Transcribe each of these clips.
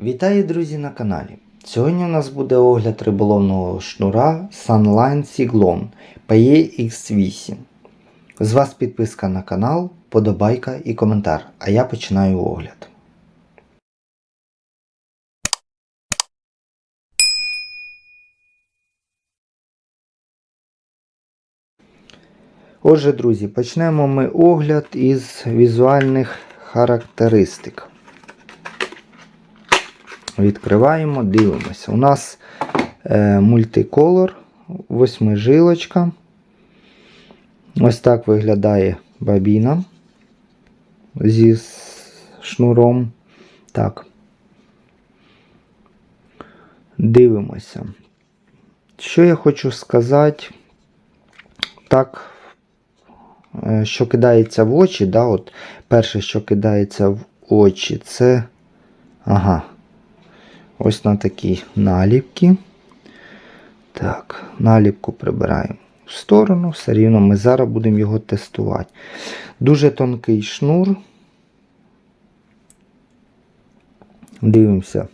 Вітаю, друзі, на каналі. Сьогодні у нас буде огляд риболовного шнура Sunline Cyclone PEX8. З вас підписка на канал, подобайка і коментар, а я починаю огляд. Отже, друзі, почнемо ми огляд із візуальних характеристик. Відкриваємо, дивимося. У нас е, мультиколор, восьмижилочка. Ось так виглядає бабіна зі шнуром. Так. Дивимося. Що я хочу сказати? Так, е, що кидається в очі, да, от перше, що кидається в очі, це. Ага. Ось на такі наліпки. Так, наліпку прибираємо в сторону, все рівно ми зараз будемо його тестувати. Дуже тонкий шнур. Дивимося.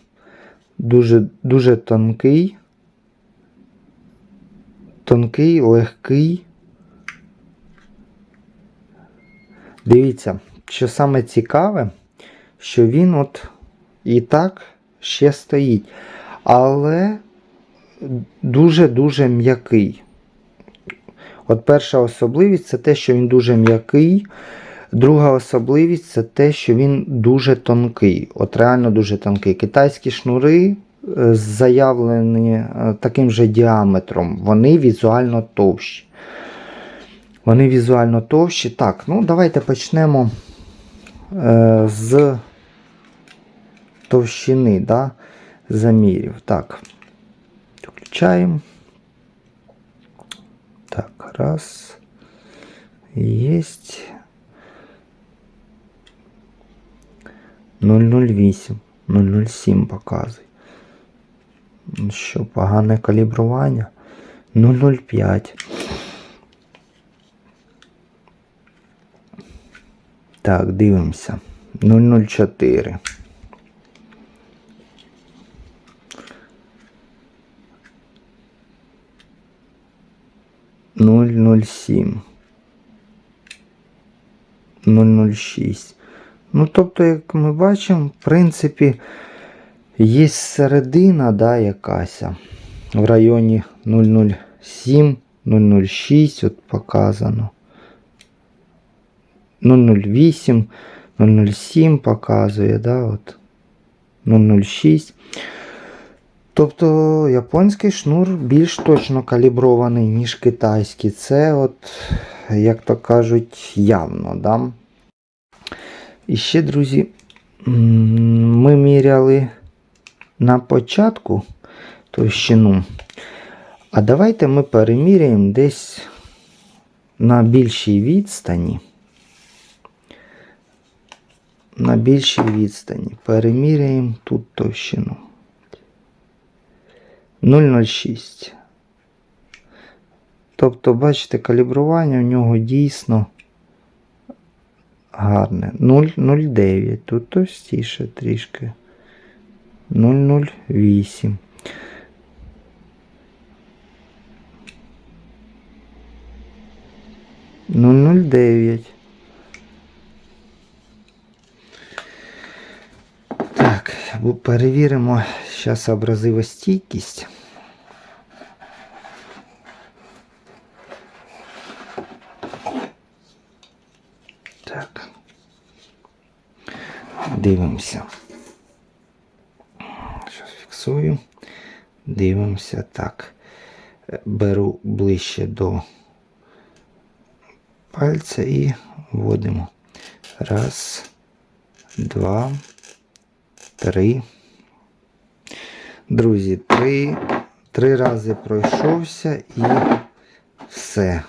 Дуже, дуже тонкий. Тонкий, легкий. Дивіться, що саме цікаве, що він от і так ще стоїть. Але дуже-дуже м'який. От перша особливість це те, що він дуже м'який. Друга особливість це те, що він дуже тонкий. От реально дуже тонкий. Китайські шнури е, заявлені е, таким же діаметром. Вони візуально товщі. Вони візуально товщі. Так, ну давайте почнемо е, з товщини да, замірів. Так. Включаємо. Так, раз. Єсть. 008. 007 показує. Що, погане калібрування? 005. Так, дивимося. 004. 007. 006. Ну, тобто, як ми бачимо, в принципі, є середина, да, якась в районі 007, 006, от показано. 008, 007 показує, да, от 006. Тобто японський шнур більш точно калібрований, ніж китайський. Це, от, як то кажуть, явно. Да? І ще, друзі, ми міряли на початку товщину. А давайте ми переміряємо десь на більшій відстані. На більшій відстані переміряємо тут товщину. 0,06. Тобто, бачите, калібрування у нього дійсно гарне. 0,09. Тут товстіше трішки. 0,08. Ну, 0,9. Так, перевіримо зараз абразивостійкість. Так. Дивимося. Зараз фіксую. Дивимося так. Беру ближче до пальця і вводимо. Раз, два, три. Друзі, три, три рази пройшовся і все.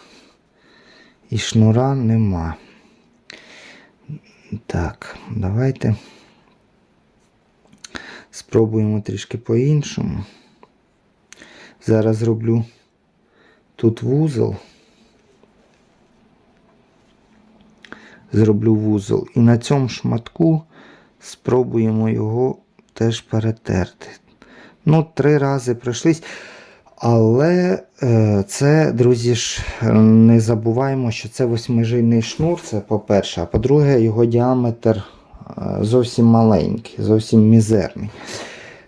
І шнура нема. Так, давайте спробуємо трішки по-іншому. Зараз зроблю тут вузол. Зроблю вузол. І на цьому шматку спробуємо його теж перетерти. Ну, три рази пройшлись. Але е, це, друзі ж, не забуваємо, що це восьмижильний шнур, це по-перше, а по-друге, його діаметр е, зовсім маленький, зовсім мізерний.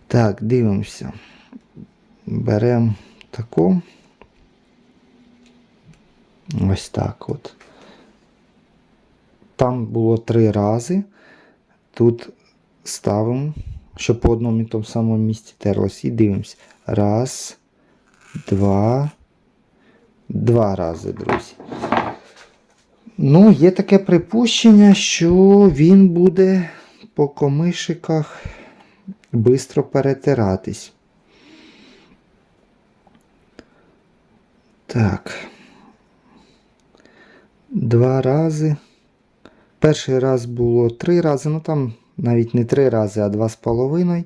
Так, дивимося. Беремо таку. Ось так от. Там було три рази. Тут ставимо, щоб по одному і тому самому місці терлось. І дивимося. Раз, два. Два рази, друзі. Ну, є таке припущення, що він буде по комишиках швидко перетиратись. Так. Два рази. Перший раз було три рази, ну там навіть не три рази, а два з половиною.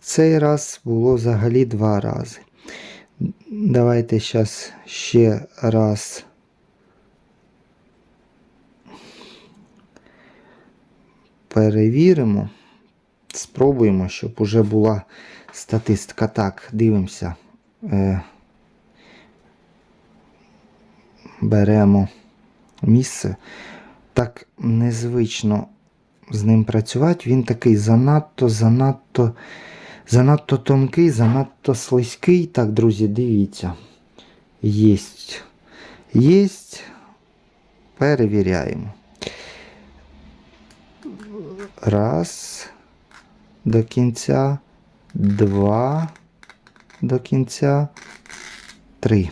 Цей раз було взагалі два рази. Давайте зараз ще раз. Перевіримо. Спробуємо, щоб уже була статистика. Так, дивимося. Е, беремо місце. Так незвично з ним працювати. Він такий занадто, занадто, занадто тонкий, занадто слизький. Так, друзі, дивіться. Єсть. Єсть. Перевіряємо. Раз. До кінця. Два. До кінця. Три.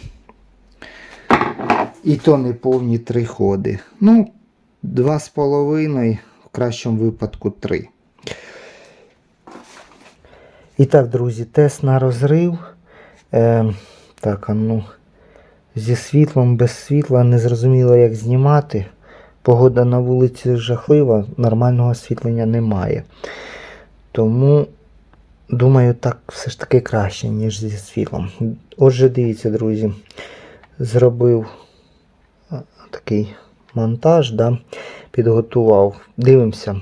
І то не повні три ходи. Ну, два з половиною, кращому випадку три. І так, друзі, тест на розрив. Е, так, а ну, зі світлом, без світла, не зрозуміло, як знімати. Погода на вулиці жахлива, нормального освітлення немає. Тому, думаю, так все ж таки краще, ніж зі світлом. Отже, дивіться, друзі, зробив такий монтаж, да, підготував. Дивимося.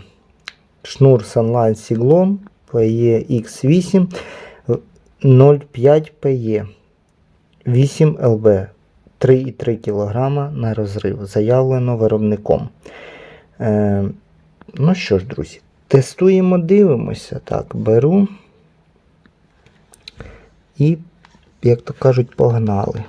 Шнур Sunline Siglon PE X8 0,5 PE 8 ЛБ 3,3 кг на розрив. Заявлено виробником. Е, ну що ж, друзі, тестуємо, дивимося. Так, беру і, як то кажуть, погнали.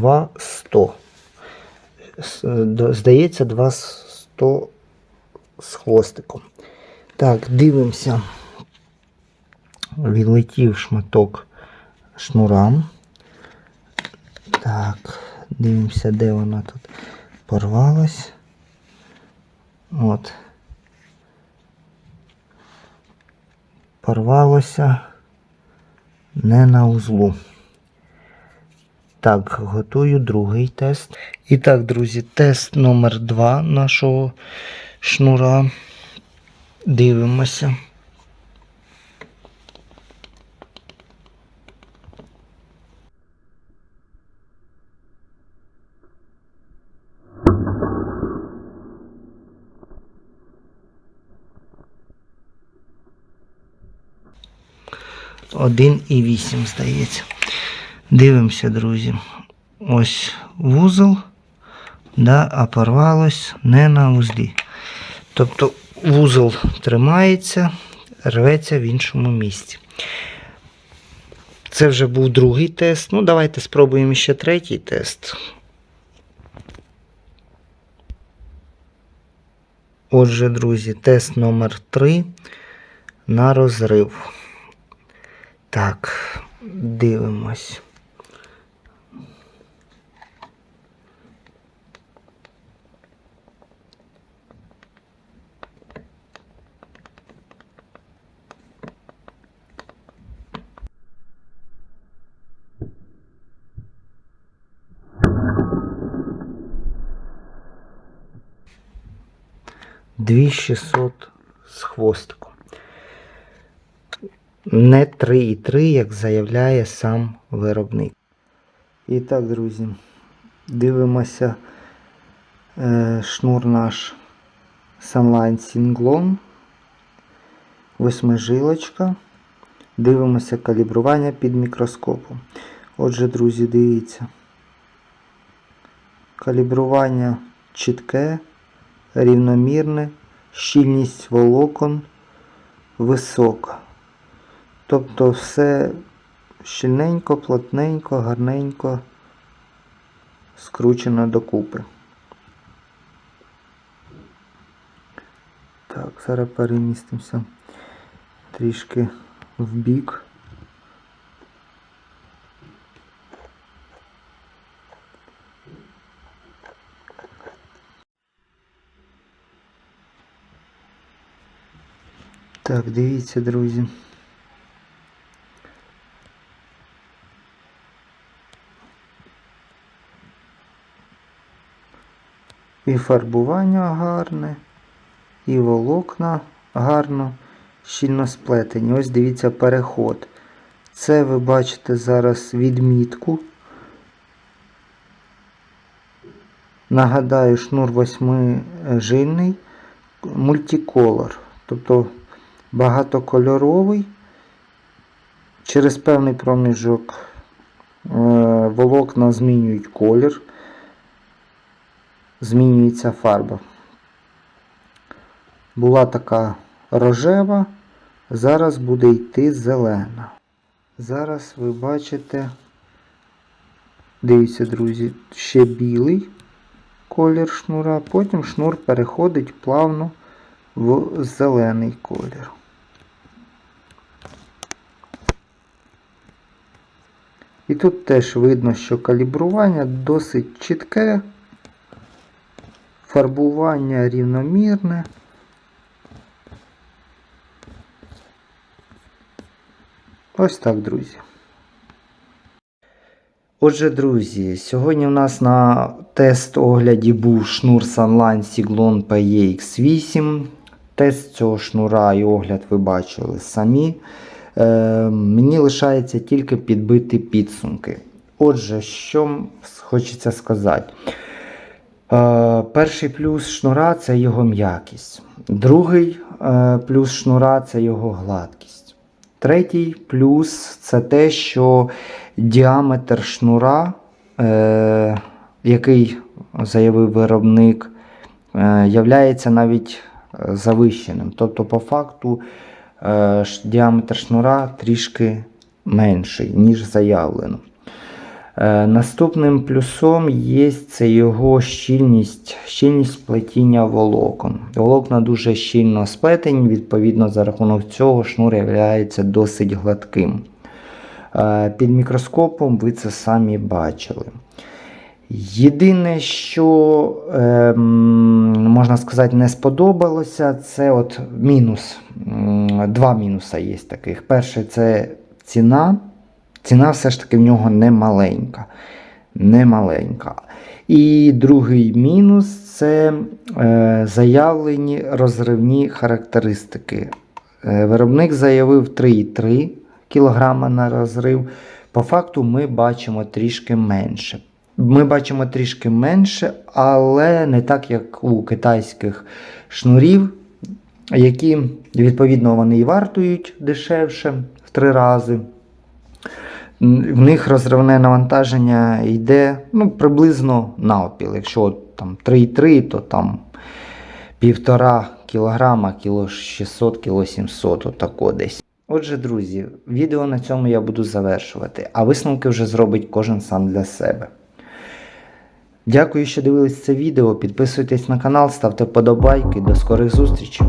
Два сто. С- д- Здається, два сто з хвостиком. Так, дивимося. Відлетів шматок шнура. Так, дивимося, де вона тут порвалась. От. Порвалося не на узлу. Так, готую другий тест. І так, друзі, тест номер 2 нашого шнура. Дивимося. Один і вісім, здається. Дивимося, друзі. Ось вузол, да, а порвалось не на узлі. Тобто вузол тримається, рветься в іншому місці. Це вже був другий тест. Ну, давайте спробуємо ще третій тест. Отже, друзі, тест номер 3 на розрив. Так, дивимось. 2600 з хвостиком. Не 3,3, як заявляє сам виробник. І так, друзі, дивимося е, шнур наш Sunline Singlon. Восьмижилочка. Дивимося калібрування під мікроскопом. Отже, друзі, дивіться. Калібрування чітке, рівномірне, щільність волокон висока. Тобто все щільненько, плотненько, гарненько скручено докупи. Так, зараз перемістимося трішки в бік. Так, дивіться, друзі. І фарбування гарне, і волокна гарно, щільно сплетені. Ось дивіться переход. Це ви бачите зараз відмітку. Нагадаю, шнур восьмижильний мультиколор. Тобто багатокольоровий. Через певний проміжок е, волокна змінюють колір, змінюється фарба. Була така рожева, зараз буде йти зелена. Зараз ви бачите, дивіться, друзі, ще білий колір шнура, потім шнур переходить плавно в зелений колір. І тут теж видно, що калібрування досить чітке, фарбування рівномірне. Ось так, друзі. Отже, друзі, сьогодні у нас на тест-огляді був шнур Sunline Siglon PEX8. Тест цього шнура і огляд ви бачили самі. Е, мені лишається тільки підбити підсумки. Отже, що хочеться сказати. Е, перший плюс шнура це його м'якість. Другий е, плюс шнура це його гладкість. Третій плюс це те, що діаметр шнура, е, який заявив виробник, е, являється навіть е, завищеним. Тобто, по факту, діаметр шнура трішки менший, ніж заявлено. Е, Наступним плюсом є це його щільність, щільність плетіння волокон. Волокна дуже щільно сплетені, відповідно, за рахунок цього шнур є досить гладким. Е, Під мікроскопом ви це самі бачили. Єдине, що ем, можна сказати, не сподобалося, це от мінус. Два мінуси є таких. Перше, це ціна. Ціна все ж таки в нього не маленька. Не маленька. І другий мінус це е, заявлені розривні характеристики. Е, виробник заявив 3,3 кг на розрив. По факту ми бачимо трішки менше. Ми бачимо трішки менше, але не так, як у китайських шнурів, які, відповідно, вони і вартують дешевше в три рази. В них розривне навантаження йде ну, приблизно навпіл. Якщо от там 3,3, то там 1,5 кг, кіло 600, кіло 700, отако десь. Отже, друзі, відео на цьому я буду завершувати, а висновки вже зробить кожен сам для себе. Дякую, що дивились це відео. Підписуйтесь на канал, ставте вподобайки. До скорих зустрічей!